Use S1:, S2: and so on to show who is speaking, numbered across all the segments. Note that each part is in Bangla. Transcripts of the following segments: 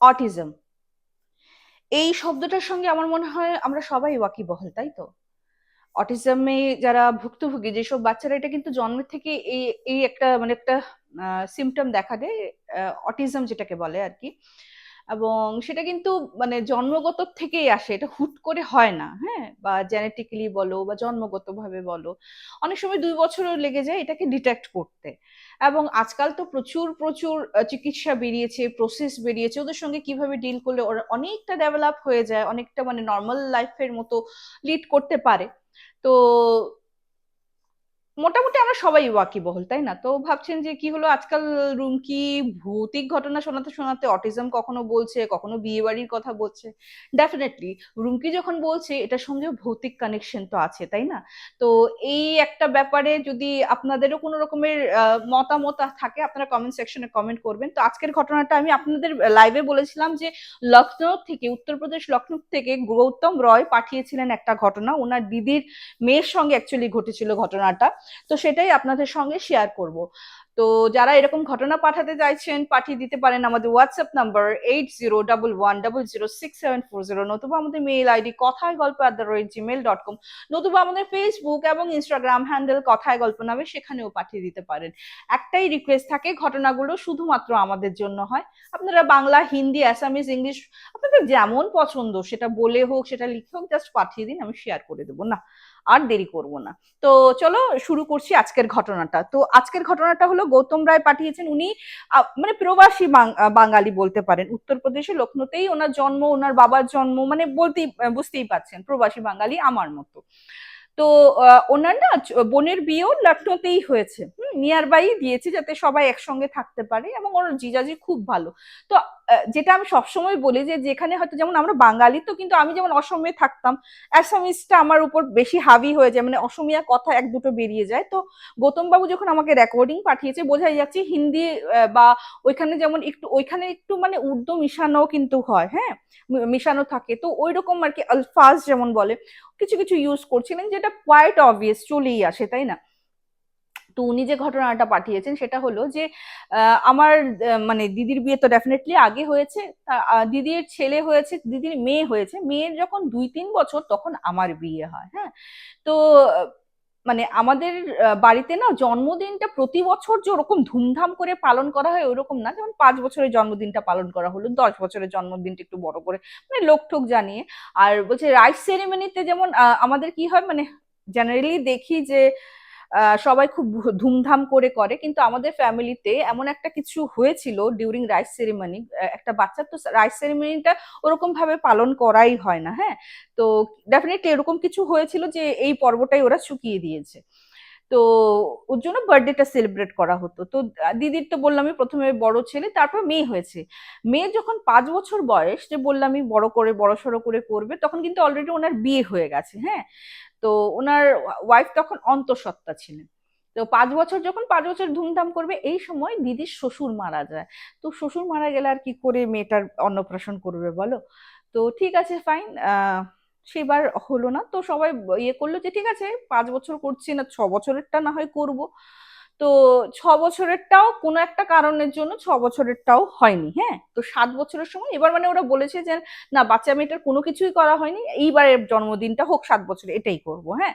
S1: অটিজম এই শব্দটার সঙ্গে আমার মনে হয় আমরা সবাই ওয়াকিবহাল, তাই তো? অটিজমে যারা ভুক্তভোগী, যেসব বাচ্চারা, এটা কিন্তু জন্মের থেকে এই এই একটা মানে একটা সিমটম দেখা দেয় অটিজম যেটাকে বলে আর কি। এবং সেটা কিন্তু মানে জন্মগত থেকেই আসে, এটা হুট করে হয় না হ্যাঁ? বা জেনেটিক্যালি বলো বা জন্মগতভাবে বলো, অনেক সময় দুই বছরও লেগে যায় এটাকে ডিটেক্ট করতে। এবং আজকাল তো প্রচুর প্রচুর চিকিৎসা বেরিয়েছে প্রসেস বেরিয়েছে, ওদের সঙ্গে কীভাবে ডিল করলে ওরা অনেকটা ডেভেলপ হয়ে যায়, অনেকটা মানে নর্মাল লাইফের মতো লিড করতে পারে। তো মোটামুটি আমরা সবাই ওয়াকিবহল, তাই না? তো ভাবছেন যে কি হলো? আজকাল রুমকি ভৌতিক ঘটনা শোনাতে শোনাতে অটিজম কখনো বলছে, কখনো বিয়ে বাড়ির কথা বলছে? ডেফিনেটলি রুমকি যখন বলছে, এটার সঙ্গে ভৌতিক কানেকশন তো আছে, তাই না? তো এই একটা ব্যাপারে যদি আপনাদেরও কোনো রকমের মতামত থাকে, আপনারা কমেন্ট সেকশনে কমেন্ট করবেন। তো আজকের ঘটনাটা আমি আপনাদের লাইভে বলেছিলাম যে লখনৌ থেকে, উত্তরপ্রদেশ লখনৌ থেকে গৌতম রয় পাঠিয়েছিলেন একটা ঘটনা। ওনার দিদির মেয়ের সঙ্গে অ্যাকচুয়ালি ঘটেছিল ঘটনাটা। তো সেটাই আপনাদের সঙ্গে শেয়ার করব। তো যারা এরকম ঘটনা পাঠাতে চাইছেন, পাঠিয়ে দিতে পারেন আমাদের WhatsApp number eight zero double one double zero six seven four zero নতুবা আমাদের মেইল আইডি কথায় গল্প at the rate Gmail dot com নতুবা আমাদের ফেসবুক এবং ইনস্টাগ্রাম হ্যান্ডেল কথায় গল্প নামে সেখানেও পাঠিয়ে দিতে পারেন। একটাই রিকোয়েস্ট থাকে, ঘটনাগুলো শুধুমাত্র আমাদের জন্য হয়। আপনারা বাংলা, হিন্দি অ্যাসামিজ ইংলিশ আপনাদের যেমন পছন্দ, সেটা বলে হোক, সেটা লিখে হোক জাস্ট পাঠিয়ে দিন, আমি শেয়ার করে দেবো। না আর দেরি করব না। তো চলো শুরু করছি আজকের ঘটনাটা। তো আজকের ঘটনাটা হলো, গৌতম রায় পাঠিয়েছেন উনি মানে প্রবাসী বাঙালি বলতে পারেন। উত্তরপ্রদেশে লখনৌতেই ওনার জন্ম, ওনার বাবার জন্ম মানে বলতেই বুঝতেই পাচ্ছেন প্রবাসী বাঙালি আমার মতো। তো ওনার না বোনের বিয়েও লখনৌতেই হয়েছে। নিয়ার বাই দিয়েছে যাতে সবাই একসঙ্গে থাকতে পারে এবং ওর জিজাজি খুব ভালো। তো যেটা আমি সবসময় বলি যে যেখানে হয়তো যেমন আমরা বাঙালি, তো কিন্তু আমি যেমন অসমে থাকতাম অ্যাসামিসটা আমার উপর বেশি হাবি হয়ে যায় মানে অসমিয়া কথা এক দুটো বেরিয়ে যায়। তো গৌতম বাবু যখন আমাকে রেকর্ডিং পাঠিয়েছে, বোঝাই যাচ্ছে হিন্দি বা ওইখানে যেমন একটু, ওইখানে একটু মানে উর্দু মিশানো কিন্তু হয় হ্যাঁ? মিশানো থাকে। তো ওই রকম আর কি, আলফাজ যেমন বলে, কিছু কিছু ইউজ করছিলেন, যেটা কোয়াইট অবভিয়াস চলেই আসে, তাই না? তো উনি যে ঘটনাটা পাঠিয়েছেন সেটা হলো যে আমার মানে দিদির বিয়ে তো ডেফিনেটলি আগে হয়েছে। দিদির ছেলে হয়েছে, দিদির মেয়ে হয়েছে। মেয়ের যখন দুই তিন বছর তখন আমার বিয়ে হয় হ্যাঁ। তো মানে আমাদের বাড়িতে না জন্মদিনটা প্রতি বছর যে ওরকম ধুমধাম করে পালন করা হয় ওরকম না। যেমন পাঁচ বছরের জন্মদিনটা পালন করা হলো, দশ বছরের জন্মদিনটা একটু বড় করে মানে লোক ঠোক জানিয়ে। আর বলছে রাইস সেরেমনিতে যেমন আমাদের কি হয় মানে জেনারেলি দেখি যে সবাই খুব ধুমধাম করে করে, কিন্তু আমাদের ফ্যামিলিতে এমন একটা কিছু হয়েছিল ডিউরিং রাইস সেরিমনি একটা বাচ্চা তো রাইস সেরিমনিটা ওরকম ভাবে পালন করাই হয় না হ্যাঁ? তো ডেফিনেটলি এরকম কিছু হয়েছিল যে এই পর্বটাই ওরা চুকিয়ে দিয়েছে। তো ওর জন্য বার্থডেটা সেলিব্রেট করা হতো। তো দিদির তো বললামই প্রথমে বড় ছেলে, তারপর মেয়ে হয়েছে। মেয়ে যখন পাঁচ বছর বয়স, যে বললামই বড় করে, বড় সড়ো করে করবে, তখন কিন্তু অলরেডি ওনার বিয়ে হয়ে গেছে হ্যাঁ? তো ওনার ওয়াইফ তখন অন্তঃসত্ত্বা ছিলেন। তো পাঁচ বছর যখন পাঁচ বছর ধুমধাম করবে, এই সময় দিদির শ্বশুর মারা যায়। তো শ্বশুর মারা গেলে আর কি করে মেয়েটার অন্নপ্রাশন করবে বলো? তো ঠিক আছে ফাইন সেবার হলো না। তো সবাই ইয়ে করল যে, ঠিক আছে, পাঁচ বছর করছি না, ছ বছরেরটা না হয় করব। তো ছ বছরেরটাও কোনো একটা কারণের জন্য ছ বছরেরটাও হয়নি হ্যাঁ? তো সাত বছরের সময় এবার মানে ওরা বলেছে যে, না, বাচ্চা মেয়েটার কোনো কিছুই করা হয়নি। এইবারের জন্মদিনটা হোক, সাত বছর এটাই করব। হ্যাঁ?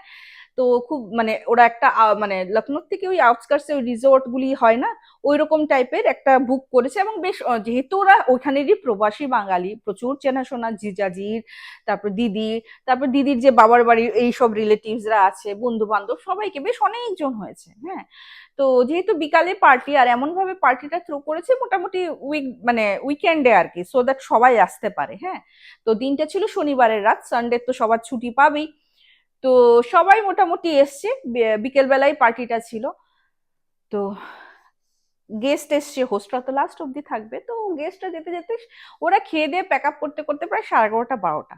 S1: তো খুব মানে ওরা একটা মানে লখনৌ থেকে ওই আউটস্কার্টস ওই রিসোর্ট গুলি হয় না? ওই রকম টাইপের একটা বুক করেছে এবং বেশ যেহেতু ওরা ওইখানেরই প্রবাসী বাঙালি, প্রচুর চেনাশোনা, জিজাজির, তারপর দিদি, তারপর দিদির যে বাবার বাড়ির এইসব রিলেটিভসরা আছে বন্ধু বান্ধব সবাইকে বেশ অনেকজন হয়েছে হ্যাঁ? তো যেহেতু বিকালে পার্টি আর এমন ভাবে পার্টিটা থ্রো করেছে, মোটামুটি উইক মানে উইকেন্ডে আর কি সো দ্যাট সবাই আসতে পারে হ্যাঁ? তো দিনটা ছিল শনিবারের রাত সানডে তো সবার ছুটি পাবেই। তো সবাই মোটামুটি এসছে। বিকেলবেলায় পার্টিটা ছিল। তো গেস্ট এসছে হোস্টরা তো লাস্ট অব্দি থাকবে। তো গেস্টরা যেতে যেতে ওরা খেয়ে দিয়ে প্যাক আপ করতে করতে প্রায় সাড়ে এগারোটা, বারোটা।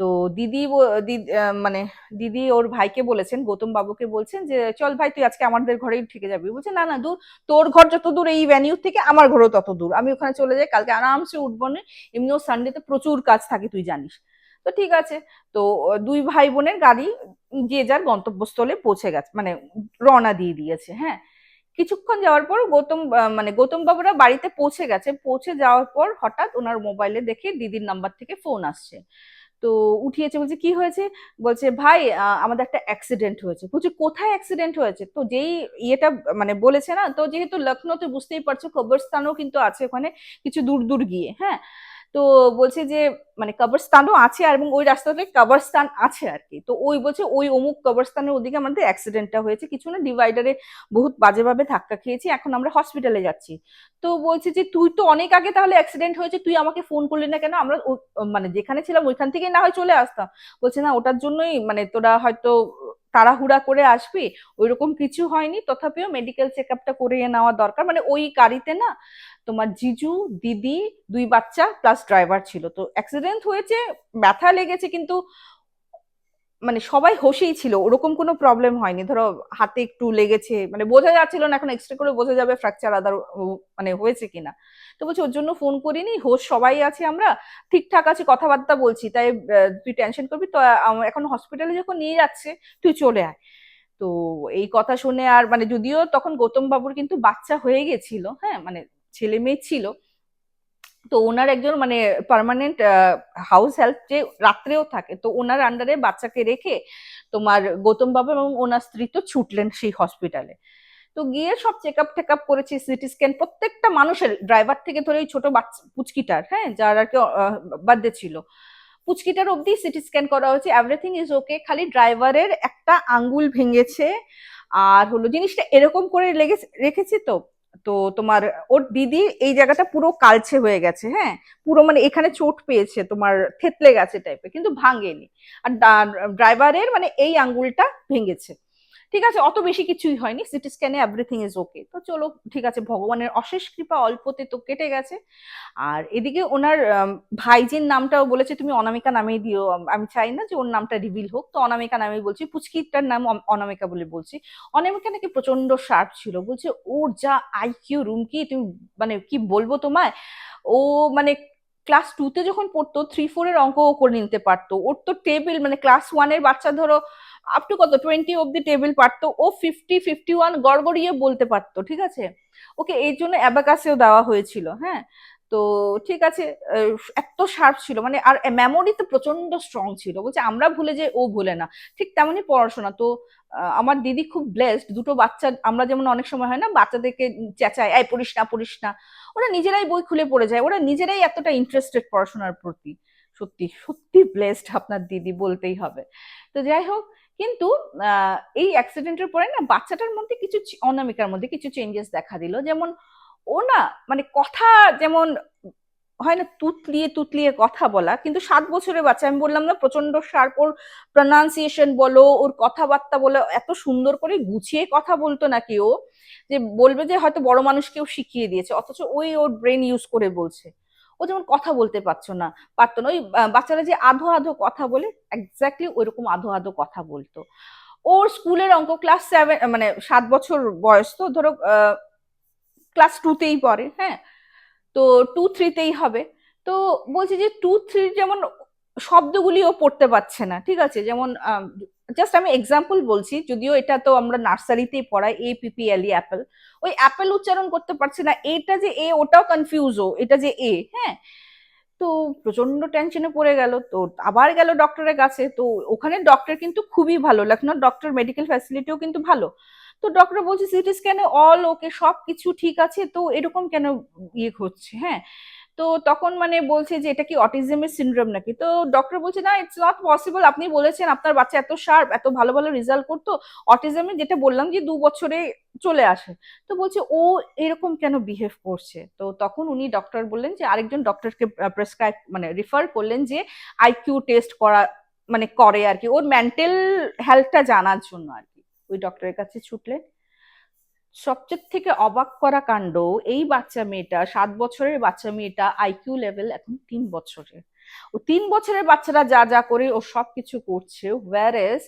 S1: তো দিদি মানে দিদি ওর ভাইকে বলেছেন, গৌতম বাবুকে বলছেন যে, চল ভাই, তুই আজকে আমাদের ঘরেই থেকে যাবি। বলছে না না, দূর। তোর ঘর যত দূর এই ভ্যানিউ থেকে, আমার ঘরও তত দূর। আমি ওখানে চলে যাই, কালকে আরামসে উঠবো না। এমনিও সানডেতে প্রচুর কাজ থাকে, তুই জানিস। তো ঠিক আছে। তো দুই ভাই বোনের গাড়ি যে যার গন্তব্যস্থলে পৌঁছে গেছে মানে রওনা দিয়ে দিয়েছে হ্যাঁ। কিছুক্ষণ যাওয়ার পর গৌতম মানে গৌতম বাবুরা বাড়িতে পৌঁছে গেছে। পৌঁছে যাওয়ার পর হঠাৎ ওনার মোবাইলে দেখে দিদির নাম্বার থেকে ফোন আসছে। তো উঠিয়েছে, বলছে, কি হয়েছে? বলছে, ভাই আমাদের একটা অ্যাক্সিডেন্ট হয়েছে। বলছে, কোথায় অ্যাক্সিডেন্ট হয়েছে? তো যেই ইয়েটা মানে বলেছে না, তো যেহেতু লখনৌতে বুঝতেই পারছ, কবরস্থানও কিন্তু আছে ওখানে, কিছু দূর দূর গিয়ে হ্যাঁ। তো বলছে যে মানে কবরস্থানও আছে আর এবং ওই রাস্তাতে কবরস্থান আছে আর কি তো ওই বলছে ওই অমুক কবরস্থানের ওদিকে আমাদের অ্যাক্সিডেন্টটা হয়েছে। কিছু না ডিভাইডারে বহুত বাজেভাবে ধাক্কা খেয়েছি, এখন আমরা হসপিটালে যাচ্ছি। তো বলছে যে, তুই তো অনেক আগে তাহলে অ্যাক্সিডেন্ট হয়েছে, তুই আমাকে ফোন করলি না কেন? আমরা মানে যেখানে ছিলাম ওইখান থেকেই না হয় চলে আসতাম। বলছে, না, ওটার জন্যই মানে তোরা হয়তো তাড়াহুড়া করে আসবি, ওইরকম কিছু হয়নি। তথাপিও মেডিকেল চেক আপটা করিয়ে নেওয়া দরকার। মানে ওই গাড়িতে না তোমার জিজু, দিদি, দুই বাচ্চা প্লাস ড্রাইভার ছিল। তো অ্যাক্সিডেন্ট হয়েছে, ব্যথা লেগেছে, কিন্তু মানে সবাই হোশেই ছিল, ওরকম কোনো প্রবলেম হয়নি। ধরো হাতে একটু লেগেছে মানে বোঝা যাচ্ছিল না এখন এক্সরে করে বোঝা যাবে ফ্র্যাকচার আদার মানে হয়েছে কিনা। তো বলছি, ওর জন্য ফোন করিনি হোশ সবাই আছি আমরা, ঠিকঠাক আছে, কথাবার্তা বলছি, তাই তুই টেনশন করবি, তো এখন হসপিটালে যখন নিয়ে যাচ্ছে, তুই চলে আয়। তো এই কথা শুনে আর মানে যদিও তখন গৌতম বাবুর কিন্তু বাচ্চা হয়ে গেছিল হ্যাঁ মানে ছেলে মেয়ে ছিল তো ওনার একজন মানে পার্মানেন্ট হাউস হেল্প যে রাত্রেও থাকে, তো ওনার আন্ডারে বাচ্চাকে রেখে তোমার গৌতম বাবু এবং ওনার স্ত্রী তো ছুটলেন সেই হসপিটালে তো গিয়ে সব চেক আপ টেক আপ করেছি সিটি স্ক্যান প্রত্যেকটা মানুষের ড্রাইভার থেকে ধরে এই ছোট বাচ্চা, পুচকিটার হ্যাঁ যার আর কি বার্থডে ছিল। পুচকিটার অবধি সিটি স্ক্যান করা হয়েছে এভরিথিং ইজ ওকে খালি ড্রাইভারের একটা আঙ্গুল ভেঙেছে, আর হলো জিনিসটা এরকম করে লেগে রেখেছি তো তো তোমার, ওর দিদি এই জায়গাটা পুরো কালছে হয়ে গেছে হ্যাঁ? পুরো মানে এখানে চোট পেয়েছে, তোমার থেতলে গেছে টাইপের কিন্তু ভাঙেনি। আর ড্রাইভারের মানে এই আঙ্গুলটা ভেঙেছে। ঠিক আছে, অত বেশি কিছুই হয়নি, সিটি স্ক্যানে এভরিথিং ইজ ওকে তো চলো, ঠিক আছে, ভগবানের অশেষ কৃপা অল্পতে তো কেটে গেছে। আর এদিকে ওনার ভাইজির নামটাও বলেছে, তুমি অনামিকা নামেই দিও। আমি চাই না যে ওর নামটা রিভিল হোক। তো অনামিকা নামেই বলছি, পুচকিটার নাম অনামিকা বলে বলছি। অনামিকা নাকি প্রচণ্ড শার্প ছিল। বলছে, ওর যা আইকিউ রুম কি তুমি মানে কি বলব তোমায়? ও মানে ক্লাস টুতে যখন পড়তো থ্রি ফোর এর অঙ্ক করে নিতে পারতো। ওর তো টেবিল মানে ক্লাস ওয়ানের বাচ্চা ধরো আপ টু কত? টোয়েন্টি অব্দি টেবিল পারতো ও ফিফটি ফিফটি ওয়ান গড়গড়িয়ে বলতে পারতো, ঠিক আছে? ওকে এই জন্য অ্যাবাকাসেও দেওয়া হয়েছিল হ্যাঁ? তো ঠিক আছে এত শার্প ছিল মানে আর মেমোরি তো প্রচণ্ড স্ট্রং ছিল, বলছে আমরা ভুলে যে ও ভুলে না। ঠিক তেমনই পড়াশোনা, তো আমার দিদি খুব ব্লেসড দুটো বাচ্চা, আমরা যেমন অনেক সময় হয় না, বাচ্চাদেরকে চেঁচায়, এই, পড়িস না পড়িস না। ওরা নিজেরাই বই খুলে পড়ে যায়, ওরা নিজেরাই এতটা ইন্টারেস্টেড পড়াশোনার প্রতি। সত্যি সত্যি ব্লেসড আপনার দিদি বলতেই হবে। তো যাই হোক কিন্তু এই অ্যাক্সিডেন্টের পরে না বাচ্চাটার মধ্যে কিছু অনামিকার মধ্যে কিছু চেঞ্জেস দেখা দিল। যেমন ও না মানে কথা যেমন হয় না তুতলিয়ে তুতলিয়ে কথা বলা, কিন্তু সাত বছরের বাচ্চা। আমি বললাম না প্রচণ্ড শার্প ওর প্রনাউন্সিয়েশন বলো, ওর কথাবার্তা বলো, এত সুন্দর করে গুছিয়ে কথা বলতো নাকি ও, যে বলবে যে হয়তো বড় মানুষ কেউ শিখিয়ে দিয়েছে। অথচ ওই ওর ব্রেন ইউজ করে বলছে। ও যেমন কথা বলতে পারছ না, পারতো না। ওই বাচ্চারা যে আধো আধো কথা বলে এক্স্যাক্টলি ওইরকম আধো আধো কথা বলতো। ওর স্কুলের অঙ্ক ক্লাস সেভেন মানে সাত বছর বয়স তো, ধরো ক্লাস টুতেই পড়ে হ্যাঁ? তো টু থ্রিতেই হবে। তো বলছি যে টু থ্রি যেমন শব্দগুলিও পড়তে পারছে না, ঠিক আছে? যেমন জাস্ট আমি এক্সাম্পল বলছি, যদিও এটা তো আমরা নার্সারিতেই পড়াই এ পিপিএল অ্যাপেল ওই অ্যাপেল উচ্চারণ করতে পারছে না, এটা যে এ ওটাও কনফিউজ ও, এটা যে এ হ্যাঁ? তো প্রচণ্ড টেনশনে পড়ে গেল, তো আবার গেল ডক্টরের কাছে, তো ওখানে ডক্টর কিন্তু খুবই ভালো লখনৌ ডক্টর মেডিকেল ফ্যাসিলিটিও কিন্তু ভালো। তো ডক্টর বলছে সিটি স্ক্যানে অল ওকে সব কিছু ঠিক আছে, তো এরকম কেন ইয়ে হচ্ছে হ্যাঁ? তো তখন মানে বলছে যে, এটা কি অটিজমের সিনড্রোম নাকি? তো ডক্টর বলছে, না ইটস নট পসিবল আপনি বলেছেন, আপনার বাচ্চা এত শার্প এত ভালো ভালো রেজাল্ট করতো। অটিজমে যেটা বললাম যে, দু বছরে চলে আসে। তো বলছে, ও এরকম কেন বিহেভ করছে? তো তখন উনি ডক্টর বললেন যে, আরেকজন ডক্টরকে প্রেসক্রাইব মানে রিফার করলেন যে আইকিউ টেস্ট করা মানে করে আর কি। ওর মেন্টাল হেলথটা জানার জন্য আর কি। ওই ডক্টরের কাছে ছুটলেন। সবচেয়ে থেকে অবাক করা কাণ্ড এই বাচ্চা মেয়েটা, সাত বছরের বাচ্চা মেয়েটা আইকিউ লেভেল এখন তিন বছরের। ও তিন বছরের বাচ্চারা যা যা করে ও সব কিছু করছে ওয়ারেস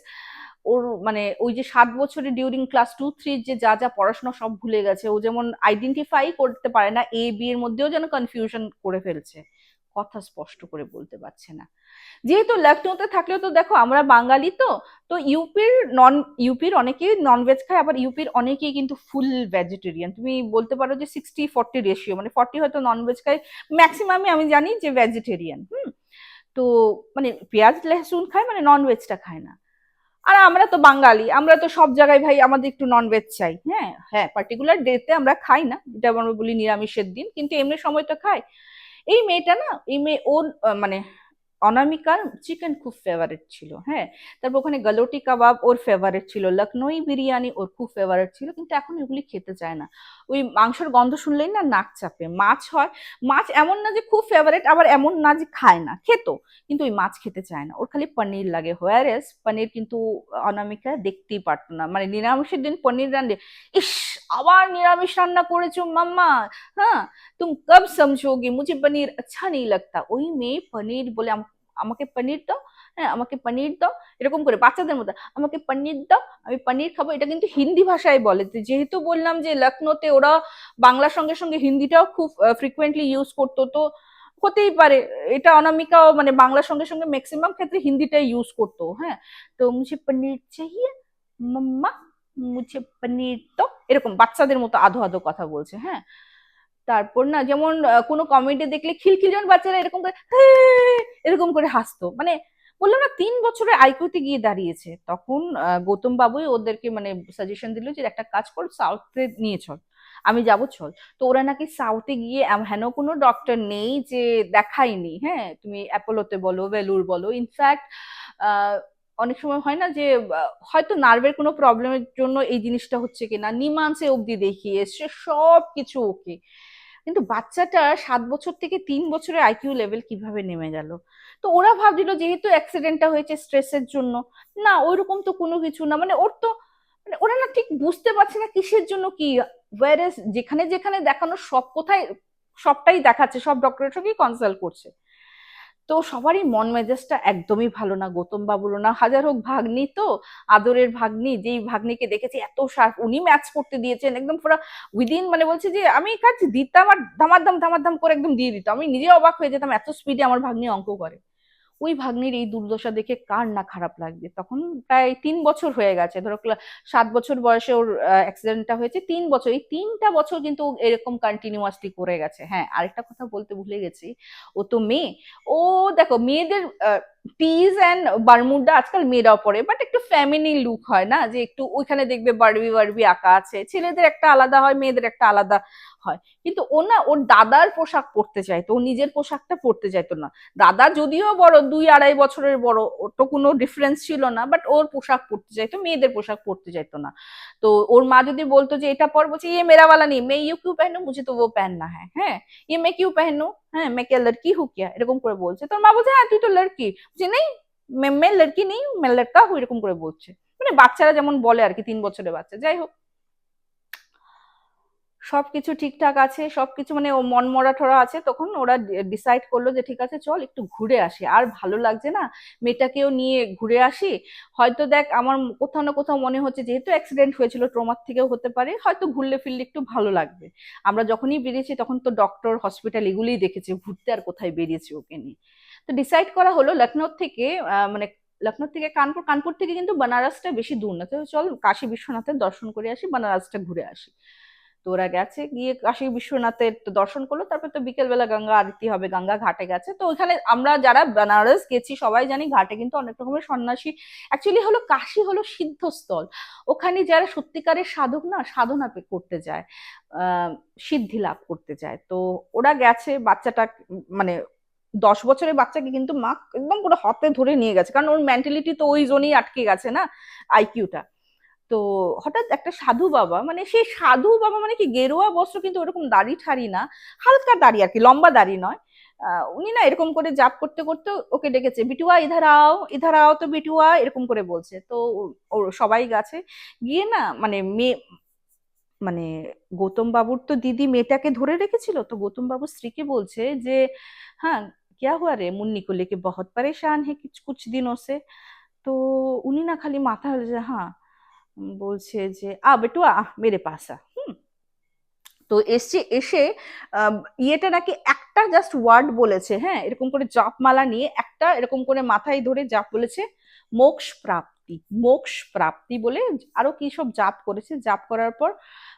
S1: ওর মানে ওই যে সাত বছরে ডিউরিং ক্লাস টু থ্রির যে যা যা পড়াশোনা সব ভুলে গেছে, ও যেমন আইডেন্টিফাই করতে পারে না এ বি এর মধ্যেও যেন কনফিউশন করে ফেলছে। কথা স্পষ্ট করে বলতে পারছে না। যেহেতু লখনৌতে থাকলেও তো দেখো আমরা বাঙালি তো তো ইউপির নন ইউপির অনেকেই ননভেজ খায়, আবার ইউপির অনেকেই কিন্তু ফুল ভেজিটেরিয়ান তুমি বলতে পারো যে সিক্সটি ফর্টি রেশিও মানে ফর্টি হয়তো ননভেজ খায় ম্যাক্সিমামই আমি জানি যে ভেজিটেরিয়ান হুম? তো মানে পেঁয়াজ লেসুন খায় মানে ননভেজটা খায় না। আর আমরা তো বাঙালি, আমরা তো সব জায়গায় ভাই আমাদের একটু ননভেজ চাই হ্যাঁ? হ্যাঁ পার্টিকুলার ডেতে আমরা খাই না, যেটা আমরা বলি নিরামিষের দিন, কিন্তু এমনি সময় তো খাই এই মেয়েটা না, এই মেয়ে ওর মানে অনামিকার চিকেন খুব ফেভারেট ছিল হ্যাঁ? তারপর ওখানে গলোটি কাবাব ওর ফেভারেট ছিল, লখনৌই বিরিয়ানি ওর খুব ফেভারেট ছিল, কিন্তু এখন এগুলি খেতে চায় না। ওই মাংসের গন্ধ শুনলেই না নাক চাপে। মাছ হয়, মাছ এমন না যে খুব ফেভারিট আবার এমন না যে খায় না, খেত, কিন্তু ওই মাছ খেতে চায় না। ওর খালি পনির লাগে। হোয়ারেস পনির কিন্তু অনামিকা দেখতেই পারতো না। মানে নিরামিষের দিন পনির রান্নে ইস, আবার নিরামিষ রান্না করেছ মাম্মা। হ্যাঁ তুম কব সমঝোগে, মুঝে পনির আচ্ছা নেই লাগতা। ওই মেয়ে পনির বলে আমাকে পনির দাও হ্যাঁ আমাকে পনির দাও, এরকম করে, বাচ্চাদের মতো আমাকে পনির দাও, আমি পনির খাব, এটা কিন্তু হিন্দি ভাষায় বলে। যেহেতু বললাম যে লখনৌতে ওরা বাংলার সঙ্গে সঙ্গে হিন্দিটাও খুব ফ্রিকুয়েন্টলি ইউজ করতো, তো হতেই পারে, এটা অনামিকাও মানে বাংলার সঙ্গে সঙ্গে ম্যাক্সিমাম ক্ষেত্রে হিন্দিটাই ইউজ করতো হ্যাঁ। তো মুঝে পনির চাহিয়ে মাম্মা, মুঝে পনির তো এরকম বাচ্চাদের মতো আধো আধো কথা বলছে হ্যাঁ। তারপর না যেমন কোনো কমেডি দেখলে খিলখিল যেমন বাচ্চারা এরকম করে এরকম করে হাসতো। মানে বললাম না, তিন বছরের আইকিউতে গিয়ে দাঁড়িয়েছে। তখন গৌতম বাবুই ওদেরকে মানে সাজেশন দিল যে একটা কাজ কর সাউথে নিয়ে চল, আমি যাব, চল। তো ওরা নাকি সাউথে গিয়ে হেন কোনো ডক্টর নেই যে দেখাইনি হ্যাঁ তুমি অ্যাপোলোতে বলো, ভেলুর বলো। ইনফ্যাক্ট অনেক সময় হয় না যে হয়তো নার্ভের কোনো প্রবলেমের জন্য এই জিনিসটা হচ্ছে কিনা। নিমান্সে অবধি দেখিয়ে এসছে সব কিছু ওকে কিন্তু বাচ্চাটা সাত বছর থেকে তিন বছরের আইকিউ লেভেল কীভাবে নেমে গেল? তো ওরা ভাবছিল যেহেতু অ্যাক্সিডেন্টটা হয়েছে স্ট্রেসের জন্য, না, ওইরকম তো কোনো কিছু না। মানে ওর তো মানে ওরা না ঠিক বুঝতে পারছে না কিসের জন্য কি। ওয়ারেস যেখানে যেখানে দেখানো সব কোথায়, সবটাই দেখাচ্ছে, সব ডক্টরের সঙ্গেই কনসাল্ট করছে। তো সবারই মন মেজাজটা একদমই ভালো না, গৌতম বাবুরও না। হাজার হোক ভাগ্নি তো, আদরের ভাগ্নি, যেই ভাগ্নিকে দেখেছি, এত শার্প উনি ম্যাচ করতে দিয়েছেন, একদম পুরো উইদিন মানে বলছে যে, আমি কাজ দিতাম আর ধামার ধাম ধামার ধাম করে একদম দিয়ে দিতাম আমি নিজে অবাক হয়ে যেতাম, এত স্পিডে আমার ভাগ্নি অঙ্ক করে। ওই ভাগ্নির এই দুর্দশা দেখে কার না খারাপ লাগবে? তখন প্রায় তিন বছর হয়ে গেছে। ধরো সাত বছর বয়সে ওর অ্যাক্সিডেন্টটা হয়েছে। তিন বছর, এই তিনটা বছর কিন্তু এরকম কন্টিনিউয়াসলি করে গেছে। হ্যাঁ আরেকটা কথা বলতে ভুলে গেছি। ও তো মেয়ে। ও দেখো, মেয়েদের পিস অ্যান্ড বারমুডা আজকাল মেয়েরাও পরে বাট একটু ফ্যামিলি লুক হয় না? যে একটু ওইখানে দেখবে বারবি বারবি আঁকা আছে, ছেলেদের একটা আলাদা হয়, মেয়েদের একটা আলাদা হয়। কিন্তু ও না, ওর দাদার পোশাক পরতে চাইতো ও নিজের পোশাকটা পরতে চাইতো না। দাদা যদিও বড়, দুই আড়াই বছরের বড় ওর তো কোনো ডিফারেন্স ছিল না বাট ওর পোশাক পরতে চাইতো মেয়েদের পোশাক পরতে চাইতো না। তো ওর মা যদি বলতো যে, এটা পর বলছে ইয়ে মেরাওয়ালা নেই, মেয়ে ইউ কিউ পেহনো? মুঝে তো ও পেহেননা হ্যাঁ। হ্যাঁ ইয়ে মেয়ে কিউ পেহেনো? হ্যাঁ মেয়ে কে লড়কি হুকিয়া এরকম করে বলছে। তোর মা বলছে হ্যাঁ তুই তো লড়কি। যে নেই মেল লড়কি নেই মেল লড়কা ওই রকম করে বলছে। মানে বাচ্চারা যেমন বলে আর কি, তিন বছরের বাচ্চা, যাই হোক। সবকিছু ঠিকঠাক আছে, সবকিছু মানে ও মন মরা ঠরা আছে, তখন ওরা ডিসাইড করল যে ঠিক আছে, চল একটু ঘুরে আসি। আর ভালো লাগছে না, মেয়েটাকেও নিয়ে ঘুরে আসি। হয়তো দেখ, আমার কোথাও না কোথাও মনে হচ্ছে যেহেতু অ্যাক্সিডেন্ট হয়েছিল ট্রমার থেকেও হতে পারে, হয়তো ঘুরলে ফিরলে একটু ভালো লাগবে। আমরা যখনই বেরিয়েছি, তখন তো ডক্টর হসপিটাল এগুলোই দেখেছি, ঘুরতে আর কোথায় বেরিয়েছি ওকে নিয়ে। তো ডিসাইড করা হলো লখনৌ থেকে মানে লখনৌ থেকে কানপুর কানপুর থেকে কিন্তু বানারসটা বেশি দূর না। তো চল কাশী বিশ্বনাথের দর্শন করে আসি, বানারসটা ঘুরে আসি। তো ওরা গেছে, গিয়ে কাশী বিশ্বনাথের তো দর্শন করল, তারপর তো বিকেলবেলা গঙ্গা আরতি হবে, গঙ্গা ঘাটে গেছে। তো ওখানে আমরা যারা বেনারস গেছি, সবাই জানি ঘাটে কিন্তু অনেক রকমের সন্ন্যাসী। অ্যাকচুয়ালি হলো কাশী হলো সিদ্ধস্থল। ওখানে যারা সত্যিকারের সাধক না, সাধনা করতে যায় সিদ্ধি লাভ করতে যায়। তো ওরা গেছে, বাচ্চাটা মানে দশ বছরের বাচ্চাকে কিন্তু মা একদম পুরো হাতে ধরে নিয়ে গেছে। কারণ ওর মেন্টালিটি তো ওই জোনেই আটকে গেছে না আইকিউটা তো হঠাৎ একটা সাধু বাবা মানে সেই সাধু বাবা মানে কি গেরুয়া বস্ত্র কিন্তু ওরকম দাড়ি ঠাড়ি না, হালকা দাড়ি আর কি, লম্বা দাড়ি নয়। উনি না এরকম করে জাপ করতে করতে ওকে ডেকেছে, বিটুয়া ইধারাও ইধারাও তো বিটুয়া, এরকম করে বলছে। তো ওর সবাই গেছে। গিয়ে না মানে মেয়ে মানে গৌতম বাবুর তো দিদি মেয়েটাকে ধরে রেখেছিল। তো গৌতম বাবুর স্ত্রীকে বলছে যে হ্যাঁ क्या हुआ রে মুন্নি को लेके बहुत परेशान है कुछ कुछ दिनों से তো উনি না খালি মাথা হলে যে হ্যাঁ বলছে যে আ বেটুয়া মেরে পাশা হুম তো এসছে এসে আহ, ইয়েটা নাকি একটা জাস্ট ওয়ার্ড বলেছে হ্যাঁ এরকম করে জাপমালা নিয়ে একটা এরকম করে মাথায় ধরে জাপ বলেছে মোক্ষ প্রাপ্তি মোক্ষ প্রাপ্তি বলে আরো কি সব জাপ করেছে জাপ করার পর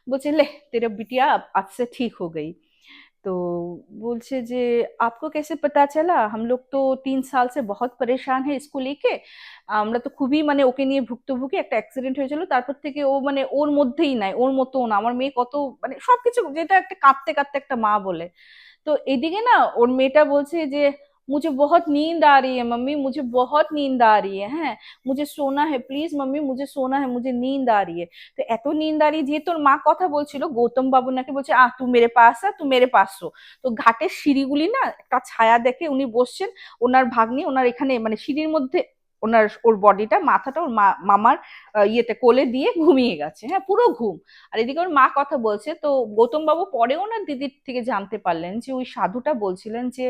S1: বলছে লে তেরা বিটিয়া आज से ठीक हो गई तो বলছে যে आपको कैसे पता चला हम लोग तो तीन साल से बहुत परेशान है इसको लेके আমরা তো খুবই মানে ওকে নিয়ে ভুক্তভোগী একটা অ্যাক্সিডেন্ট হয়েছিল তারপর থেকে ও মানে ওর মধ্যেই নাই ওর মতো না আমার মেয়ে কত মানে সবকিছু যেটা একটা কাঁদতে কাঁদতে একটা মা বলে তো এদিকে না ওর মেয়েটা বলছে যে मुझे बहुत नींद आ रही है मम्मी मुझे बहुत नींद आ रही है হ্যাঁ मुझे सोना है प्लीज मम्मी मुझे सोना है मुझे नींद आ रही है তো এত নিন্দ आ रही है যে তোর মা কথা বলছিল গৌতম বাবু নাকি বলছে আহ তুই মেরে পাস আ তুই মেরে পাস তো ঘাটের সিঁড়িগুলি না একটা ছায়া দেখে উনি বসছেন ওনার ভাগ্নি ওনার এখানে মানে সিঁড়ির মধ্যে ওনার ওর বডিটা মাথাটা ওর মা মামার আহ, ইয়েতে কোলে দিয়ে ঘুমিয়ে গেছে হ্যাঁ পুরো ঘুম আর এদিকে ওর মা কথা বলছে তো গৌতম বাবু পরেও না দিদির থেকে জানতে পারলেন যে ওই সাধুটা বলছিলেন যে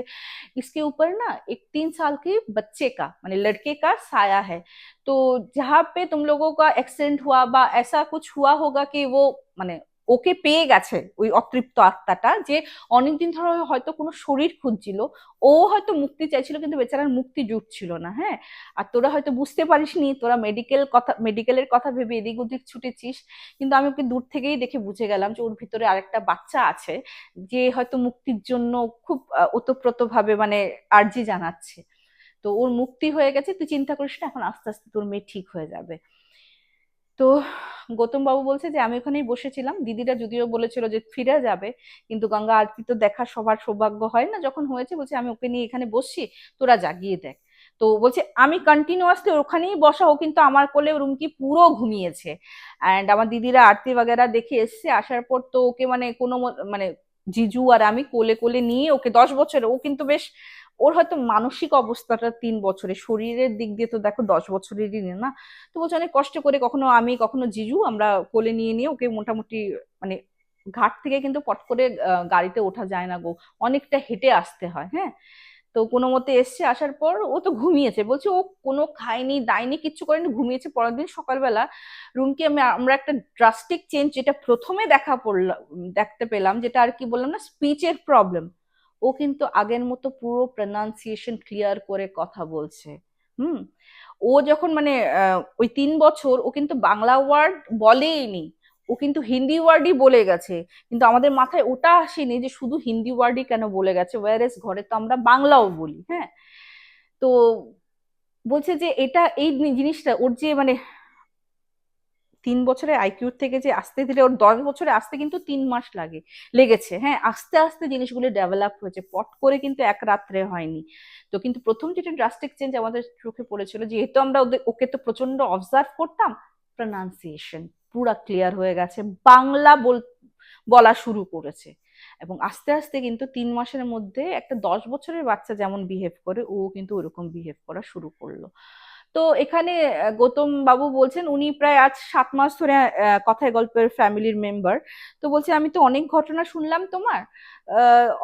S1: इसके ऊपर ना एक तीन साल के बच्चे का माने लड़के का साया है तो जहाँ पे तुम लोगों का एक्सीडेंट हुआ বা ऐसा कुछ हुआ होगा कि वो মানে ওকে পেয়ে গেছে ওই অতৃপ্ত আত্মাটা যে অনেকদিন ধরে হয়তো কোনো শরীর খুঁজছিল। ও হয়তো মুক্তি চাইছিল কিন্তু বেচারার মুক্তি জুটছিল না হ্যাঁ? আর তোরা হয়তো বুঝতে পারিসনি, তোরা মেডিকেল কথা মেডিকেলের কথা ভেবে এদিক ওদিক ছুটেছিস। কিন্তু আমি ওকে দূর থেকেই দেখে বুঝে গেলাম যে ওর ভিতরে আরেকটা বাচ্চা আছে যে হয়তো মুক্তির জন্য খুব ওতপ্রোতভাবে মানে আর্জি জানাচ্ছে। তো ওর মুক্তি হয়ে গেছে, তুই চিন্তা করিস না, এখন আস্তে আস্তে তোর মেয়ে ঠিক হয়ে যাবে। তো গৌতম বাবু বলছে যে, আমি ওখানেই বসেছিলাম। দিদিরা যদিও বলেছিল যে ফিরে যাবে, কিন্তু গঙ্গা আরতি তো দেখার সবার সৌভাগ্য হয় না যখন হয়েছে। বলছে, আমি ওকে নিয়ে এখানে বসছি, তোরা জাগিয়ে দেখ। তো বলছে, আমি কন্টিনিউয়াসলি ওখানেই বসা, ও কিন্তু আমার কোলে রুমকি পুরো ঘুমিয়েছে। অ্যান্ড আমার দিদিরা আরতি বাগেরা দেখে এসছে, আসার পর তো ওকে মানে কোনো মানে জিজু আর আমি কোলে কোলে নিয়ে ওকে দশ বছরে, ও কিন্তু বেশ ওর হয়তো মানসিক অবস্থাটা তিন বছরে, শরীরের দিক দিয়ে তো দেখো দশ বছরেরই না তো বলছে অনেক কষ্ট করে কখনো আমি, কখনো জিজু আমরা কোলে নিয়ে নিয়ে ওকে মোটামুটি মানে ঘাট থেকে কিন্তু পট করে গাড়িতে ওঠা যায় না গো। অনেকটা হেঁটে আসতে হয় হ্যাঁ? তো কোনো মতে এসছে, আসার পর ও তো ঘুমিয়েছে। বলছে ও কোনো খায়নি, দায়নি, কিচ্ছু করেনি, ঘুমিয়েছে পরের দিন সকালবেলা। রুমকে আমি, আমরা একটা ড্রাস্টিক চেঞ্জ যেটা প্রথমে দেখা পড়লাম দেখতে পেলাম, যেটা আর কি বললাম না স্পিচের প্রবলেম ও কিন্তু আগের মতো পুরো প্রনাউন্সিয়েশন ক্লিয়ার করে কথা বলছে। হুম? ও যখন মানে ওই তিন বছর ও কিন্তু বাংলা ওয়ার্ড বলেইনি। ও কিন্তু হিন্দি ওয়ার্ডই বলে গেছে। কিন্তু আমাদের মাথায় ওটা আসেনি যে শুধু হিন্দি ওয়ার্ডই কেন বলে গেছে। ওয়ারেস ঘরে তো আমরা বাংলাও বলি হ্যাঁ? তো বলছে যে এটা এই জিনিসটা ওর যে মানে তিন বছরে আইকিউর থেকে যে আসতে ধীরে ওর দশ বছরে আসতে কিন্তু তিন মাস লাগে, লেগেছে। হ্যাঁ আস্তে আস্তে জিনিসগুলো ডেভেলপ হয়েছে। পট করে কিন্তু এক রাত্রে হয়নি। তো কিন্তু প্রথম যেটা ড্রাস্টিক চেঞ্জ আমাদের চোখে পড়েছিল, যেহেতু আমরা ওদের, ওকে তো প্রচণ্ড অবজার্ভ করতাম প্রনাউন্সিয়েশন পুরা ক্লিয়ার হয়ে গেছে। বাংলা বল, বলা শুরু করেছে। এবং আস্তে আস্তে কিন্তু তিন মাসের মধ্যে একটা দশ বছরের বাচ্চা যেমন বিহেভ করে, ও কিন্তু ওরকম বিহেভ করা শুরু করল। তো এখানে গৌতম বাবু বলছেন, উনি প্রায় আজ সাত মাস ধরে কথায় গল্পের ফ্যামিলির মেম্বার তো বলছে, আমি তো অনেক ঘটনা শুনলাম তোমার।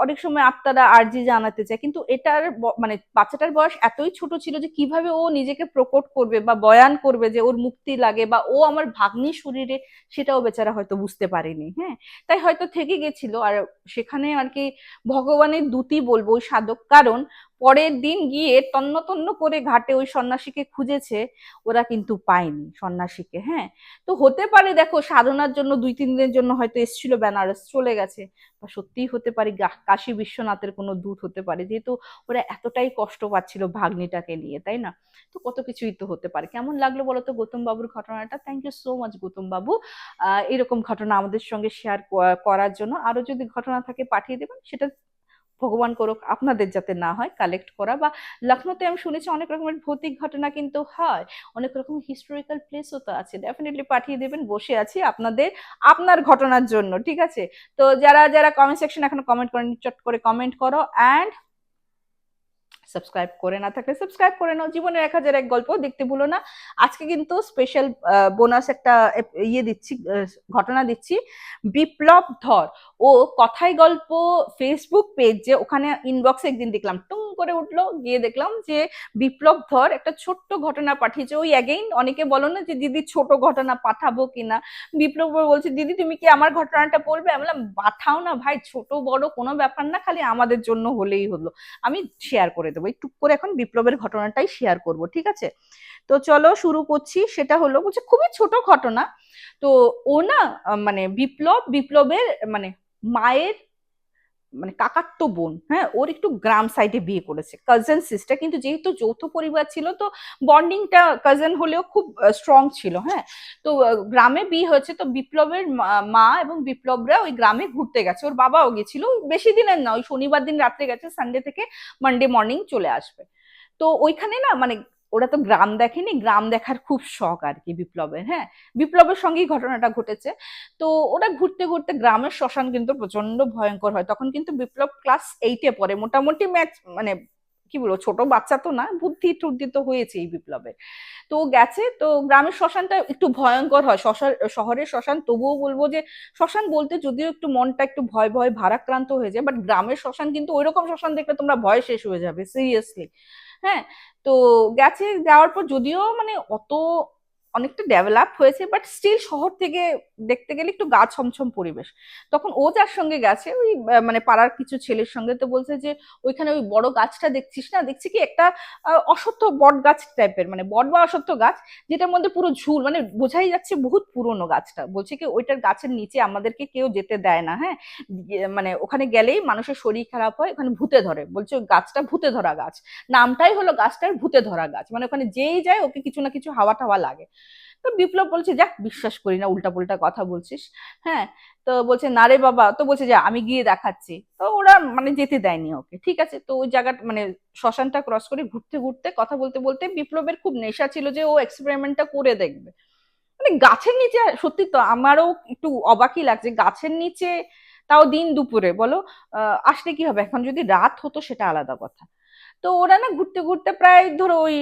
S1: অনেক সময় আত্মারা আর্জি জানাতে চায়। কিন্তু এটার মানে বাচ্চাটার বয়স এতই ছোট ছিল যে কীভাবে ও নিজেকে প্রকট করবে বা বয়ান করবে যে ওর মুক্তি লাগে বা ও আমার ভাগ্নি শরীরে সেটাও বেচারা হয়তো বুঝতে পারেনি হ্যাঁ? তাই হয়তো থেকে গেছিল। আর সেখানে আর কি ভগবানের দূতই বলব, ওই সাধক। কারণ পরের দিন গিয়ে তন্ন তন্ন করে ঘাটে ওই সন্ন্যাসীকে খুঁজেছে, ওরা কিন্তু পায়নি সন্ন্যাসীকে হ্যাঁ? তো হতে পারে দেখো, সাধনার জন্য দুই তিন দিনের জন্য হয়তো এসেছিল, বেনারস চলে গেছে। বা সত্যিই হতে পারে কাশী বিশ্বনাথের কোনো দূত হতে পারে। যেহেতু ওরা এতটাই কষ্ট পাচ্ছিল ভাগ্নিটাকে নিয়ে, তাই না? তো কত কিছুই তো হতে পারে। কেমন লাগল বলো তো গৌতম বাবুর ঘটনাটা? Thank you so much Gautam Babu. এরকম ঘটনা আমাদের সঙ্গে শেয়ার করার জন্য। আরও যদি ঘটনা থাকে পাঠিয়ে দেবেন, সেটা ভগবান করুক, আপনাদের যাতে না হয় কালেক্ট করা বা লখনৌতে আমি শুনেছি অনেক রকমের ভৌতিক ঘটনা কিন্তু হয়। অনেক রকম হিস্টোরিক্যাল প্লেসও তো আছে। ডেফিনেটলি পাঠিয়ে দেবেন, বসে আছি আপনাদের, আপনার ঘটনার জন্য, ঠিক আছে? তো যারা যারা কমেন্ট সেকশন এখনও কমেন্ট করেন চট করে কমেন্ট করো অ্যান্ড সাবস্ক্রাইব করে না থাকলে সাবস্ক্রাইব করে নাও। জীবনের এক হাজার এক গল্প দেখতে ভুলো না। আজকে কিন্তু স্পেশাল বোনাস একটা ইয়ে দিচ্ছি ঘটনা দিচ্ছি। বিপ্লব ধর। ও কথাই গল্প ফেসবুক পেজ যে ওখানে ইনবক্সে একদিন দেখলাম, টুং করে উঠল। গিয়ে দেখলাম যে বিপ্লব ধর একটা ছোট্ট ঘটনা পাঠিয়েছে। ওই অ্যাগেইন অনেকে বলো না যে, দিদি, ছোট ঘটনা পাঠাবো কিনা? বিপ্লব বলছে, দিদি, তুমি কি আমার ঘটনাটা বলবে আমি বললাম পাঠাও না ভাই, ছোট বড় কোনো ব্যাপার না, খালি আমাদের জন্য হলেই হলো। আমি শেয়ার করে দেবো। একটু করে এখন বিপ্লবের ঘটনাটাই শেয়ার করব, ঠিক আছে? তো চলো শুরু করছি। সেটা হলো বলছে, খুবই ছোট ঘটনা। তো ও না মানে বিপ্লব, বিপ্লবের মানে মায়ের মানে কাকাত্ত বোন হ্যাঁ? ওর একটু গ্রাম সাইডে বিয়ে করেছে। কাজিন সিস্টার কিন্তু যেহেতু যৌথ পরিবার ছিল, তো বন্ডিংটা কাজিন হলেও খুব স্ট্রং ছিল হ্যাঁ? তো গ্রামে বিয়ে হয়েছে, তো বিপ্লবের মা এবং বিপ্লবরা ওই গ্রামে ঘুরতে গেছে। ওর বাবাও গেছিল, বেশি দিনের না, ওই শনিবার দিন রাত্রে গেছে সানডে থেকে মানডে মর্নিং চলে আসবে। তো ওইখানে না মানে ওরা তো গ্রাম দেখেনি, গ্রাম দেখার খুব শখ আর কি বিপ্লবের হ্যাঁ? বিপ্লবের সঙ্গেই ঘটনাটা ঘটেছে। তো ওরা ঘুরতে ঘুরতে গ্রামের শ্মশান কিন্তু প্রচণ্ড ভয়ঙ্কর হয়। তখন কিন্তু বিপ্লব ক্লাস এইটে পড়ে। মোটামুটি ম্যাচ মানে কি বলব, ছোট বাচ্চা তো না, বুদ্ধি টুদ্ধি তো হয়েছে এই বিপ্লবের। তো গেছে, তো গ্রামের শ্মশানটা একটু ভয়ঙ্কর হয়। শহরের শ্মশান, তবুও বলব যে শ্মশান বলতে যদিও একটু মনটা একটু ভয় ভয় ভারাক্রান্ত হয়ে যায় বাট গ্রামের শ্মশান কিন্তু ওইরকম শ্মশান দেখলে তোমরা ভয় শেষ হয়ে যাবে সিরিয়াসলি হ্যাঁ? তো গেছে যাওয়ার পর যদিও মানে অত অনেকটা ডেভেলপ হয়েছে বাট স্টিল শহর থেকে দেখতে গেলে একটু গা ছমছম পরিবেশ। তখন ও যার সঙ্গে গেছে, ওই মানে পাড়ার কিছু ছেলের সঙ্গে তো বলছে যে, ওইখানে ওই বড় গাছটা দেখছিস না? দেখছি কি একটা অসত্য বট গাছ টাইপের মানে বট বা অসত্য গাছ, যেটার মধ্যে পুরো ঝুল মানে বোঝাই যাচ্ছে বহুত পুরনো গাছটা। বলছে কি, ওইটার গাছের নিচে আমাদেরকে কেউ যেতে দেয় না হ্যাঁ? মানে ওখানে গেলেই মানুষের শরীর খারাপ হয়, ওখানে ভূতে ধরে। বলছে ওই গাছটা ভূতে ধরা গাছ। নামটাই হলো গাছটার ভূতে ধরা গাছ। মানে ওখানে যেই যায়, ওকে কিছু না কিছু হাওয়া টাওয়া লাগে। তো বিপ্লব বলছে, যাক, বিশ্বাস করি না উল্টা পুল্টা কথা বলছিস। হ্যাঁ তো বলছে, না রে বাবা। তো বলছে যে, আমি গিয়ে দেখাচ্ছি। তো ওরা মানে যেতে দেয়নি ওকে, ঠিক আছে? তো ওই জায়গা মানে শ্মশানটা ক্রস করে ঘুরতে ঘুরতে, কথা বলতে বলতে বিপ্লবের খুব নেশা ছিল যে, ও এক্সপেরিমেন্টটা করে দেখবে। মানে গাছের নিচে, সত্যি তো আমারও একটু অবাকই লাগছে, গাছের নিচে তাও দিন দুপুরে, বলো? আসলে কি হবে? এখন যদি রাত হতো, সেটা আলাদা কথা। তো ওরা না ঘুরতে ঘুরতে প্রায় ধরো ওই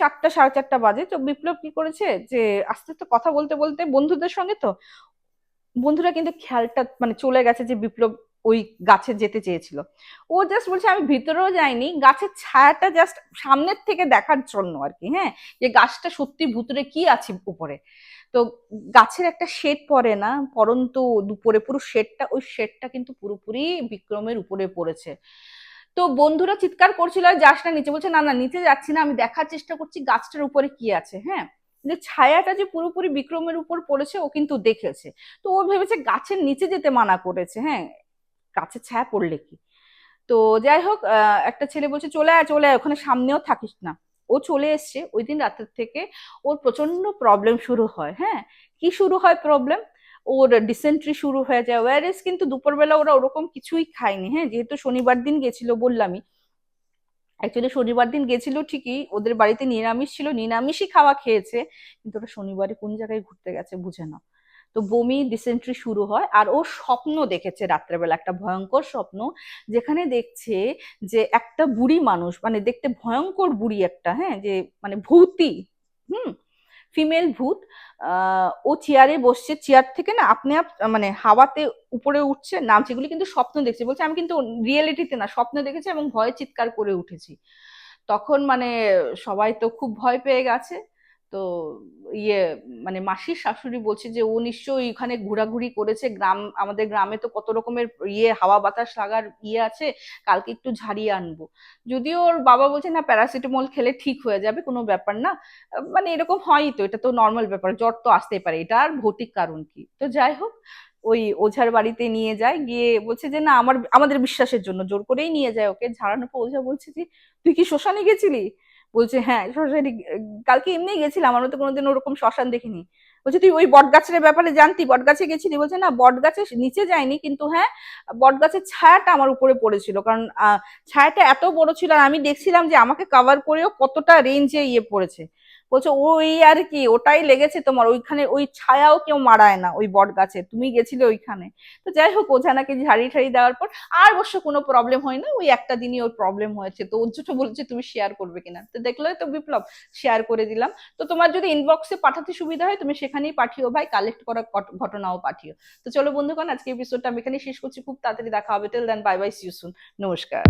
S1: চারটা, সাড়ে চারটা বাজে। তো বিপ্লব কি করেছে যে, আস্তে আস্তে কথা বলতে বলতে বন্ধুদের সঙ্গে তো বন্ধুরা কিন্তু খেয়ালটা মানে চলে গেছে যে বিপ্লব ওই গাছে যেতে চেয়েছিল। ও জাস্ট বলছে, আমি ভিতরেও যাইনি, গাছের ছায়াটা জাস্ট সামনের থেকে দেখার জন্য আর কি হ্যাঁ? যে গাছটা সত্যি ভুতরে কি আছে উপরে? তো গাছের একটা শেড পড়ে না, পরন্ত দুপুরে পুরো শেডটা, ওই শেডটা কিন্তু পুরোপুরি বিক্রমের উপরে পড়েছে। তো বন্ধুরা চিৎকার করছিল যাস না নিচে। বলছে, না না, নিচে যাচ্ছি না, আমি দেখার চেষ্টা করছি গাছটার উপরে কি আছে। হ্যাঁ? যে ছায়াটা যে পুরোপুরি বিক্রমের উপর পড়েছে, ও কিন্তু দেখেছে। তো ও ভেবেছে গাছের নিচে যেতে মানা করেছে হ্যাঁ? গাছের ছায়া পড়লে কি? তো যাই হোক একটা ছেলে বলছে, চলে আয় চলে আয়, ওখানে সামনেও থাকিস না। ও চলে এসছে। ওই দিন রাতের থেকে ওর প্রচণ্ড প্রবলেম শুরু হয় হ্যাঁ? কি শুরু হয় প্রবলেম ওর ডিসেন্ট্রি শুরু হয়ে যায়। ওয়ারেস কিন্তু দুপুরবেলা ওরা ওরকম কিছুই খায়নি। হ্যাঁ যেহেতু শনিবার দিন গেছিল বললামই। অ্যাকচুয়ালি শনিবার দিন গেছিল ঠিকই, ওদের বাড়িতে নিরামিষ ছিল, নিরামিষই খাওয়া খেয়েছে, কিন্তু ওরা শনিবারে কোন জায়গায় ঘুরতে গেছে বুঝে না তো বমি ডিসেন্ট্রি শুরু হয়, আর ও স্বপ্ন দেখেছে রাত্রেবেলা, একটা ভয়ঙ্কর স্বপ্ন, যেখানে দেখছে যে একটা বুড়ি মানুষ মানে দেখতে ভয়ঙ্কর বুড়ি একটা হ্যাঁ যে মানে ভৌতি, হুম ফিমেল ভূত ও চেয়ারে বসছে। চেয়ার থেকে না আপনি আপ মানে হাওয়াতে উপরে উঠছে, নাম সেগুলি কিন্তু স্বপ্ন দেখছে। বলছে, আমি কিন্তু রিয়েলিটিতে না, স্বপ্ন দেখেছি এবং ভয়ে চিৎকার করে উঠেছি। তখন মানে সবাই তো খুব ভয় পেয়ে গেছে। তো ইয়ে মানে মাসির শাশুড়ি বলছে যে, ও নিশ্চয়ই ওখানে ঘোরাঘুরি করেছে। গ্রাম, আমাদের গ্রামে তো কত রকমের ইয়ে হাওয়া বাতাস লাগার ইয়ে আছে। কালকে একটু ঝাড়িয়ে আনব। যদিও ওর বাবা বলছে, না, প্যারাসিটামল খেলে ঠিক হয়ে যাবে, কোনো ব্যাপার না। মানে এরকম হয়ই তো, এটা তো নর্মাল ব্যাপার, জ্বর তো আসতেই পারে। এটা আর ভৌতিক কারণ কি? তো যাই হোক, ওই ওঝার বাড়িতে নিয়ে যায়, গিয়ে বলছে যে, না, আমার, আমাদের বিশ্বাসের জন্য। জোর করেই নিয়ে যায় ওকে, ঝাড়ানোর পর ওঝা বলছে যে, তুই কি শ্মশানে গেছিলি? বলছে হ্যাঁ শ্মশানে কালকে এমনি গেছিলাম, আমরা তো কোনোদিন ওরকম শ্মশান দেখিনি। বলছে, তুই ওই বটগাছের ব্যাপারে জানতি, বটগাছে গেছিলি? বলছে, না, বটগাছে নিচে যায়নি কিন্তু হ্যাঁ বটগাছের ছায়াটা আমার উপরে পড়েছিল, কারণ ছায়াটা এত বড় ছিল, আর আমি দেখছিলাম যে আমাকে কাভার করেও কতটা রেঞ্জে ইয়ে পড়েছে। বলছে, ওই আর কি, ওটাই লেগেছে তোমার, ওইখানে ওই ছায়াও কেউ মারায় না, ওই বট গাছে তুমি গেছিলে ওইখানে। তো যাই হোক ওঝানাকে ঝাড়ি ঠাড়ি দেওয়ার পর আর অবশ্য কোনো প্রবলেম হয় না, ওই একটা দিনই ওর প্রবলেম হয়েছে। তো ওর বলছে, তুমি শেয়ার করবে কিনা? তো দেখলে তো বিপ্লব শেয়ার করে দিলাম। তো তোমার যদি ইনবক্সে পাঠাতে সুবিধা হয়, তুমি সেখানেই পাঠিও ভাই কালেক্ট করা ঘটনাও পাঠিও। তো চলো বন্ধুগণ আজকে এপিসোডটা আমি এখানে শেষ করছি। খুব তাড়াতাড়ি দেখা হবে। Till then bye bye see you soon নমস্কার।